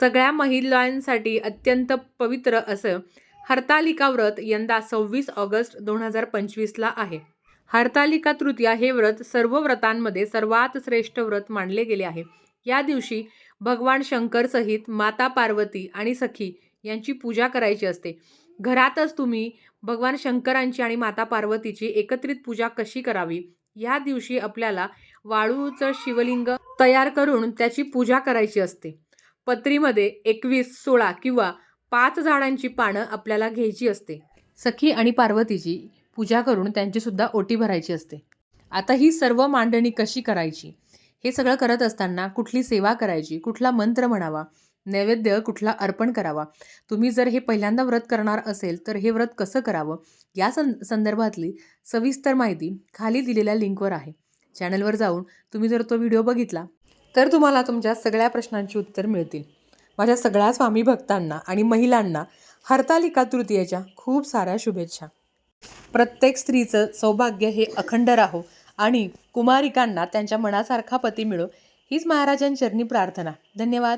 सगळ्या महिलांसाठी अत्यंत पवित्र असं हरतालिका व्रत यंदा सव्वीस ऑगस्ट दोन हजार पंचवीसला आहे. हरतालिका तृतीया हे व्रत सर्व व्रतांमध्ये सर्वात श्रेष्ठ व्रत मानले गेले आहे. या दिवशी भगवान शंकर सहित माता पार्वती आणि सखी यांची पूजा करायची असते. घरातच तुम्ही भगवान शंकरांची आणि माता पार्वतीची एकत्रित पूजा कशी करावी? या दिवशी आपल्याला वाळूचं शिवलिंग तयार करून त्याची पूजा करायची असते. पत्रीमध्ये एकवीस सोळा किंवा पाच झाडांची पानं आपल्याला घ्यायची असते. सखी आणि पार्वतीची पूजा करून त्यांचीसुद्धा ओटी भरायची असते. आता ही सर्व मांडणी कशी करायची? हे सगळं करत असताना कुठली सेवा करायची? कुठला मंत्र म्हणावा? नैवेद्य कुठला अर्पण करावा? तुम्ही जर हे पहिल्यांदा व्रत करणार असेल तर हे व्रत कसं करावं? या सं संदर्भातली सविस्तर माहिती खाली दिलेल्या लिंकवर आहे. चॅनलवर जाऊन तुम्ही जर तो व्हिडिओ बघितला तर तुम्हाला तुमच्या सगळ्या प्रश्नांची उत्तर मिळतील. माझ्या सगळ्या स्वामी भक्तांना आणि महिलांना हरतालिका तृतीयेच्या खूप साऱ्या शुभेच्छा. प्रत्येक स्त्रीचं सौभाग्य हे अखंड राहो आणि कुमारिकांना त्यांच्या मनासारखा पती मिळो हीच महाराजांचरणी प्रार्थना. धन्यवाद.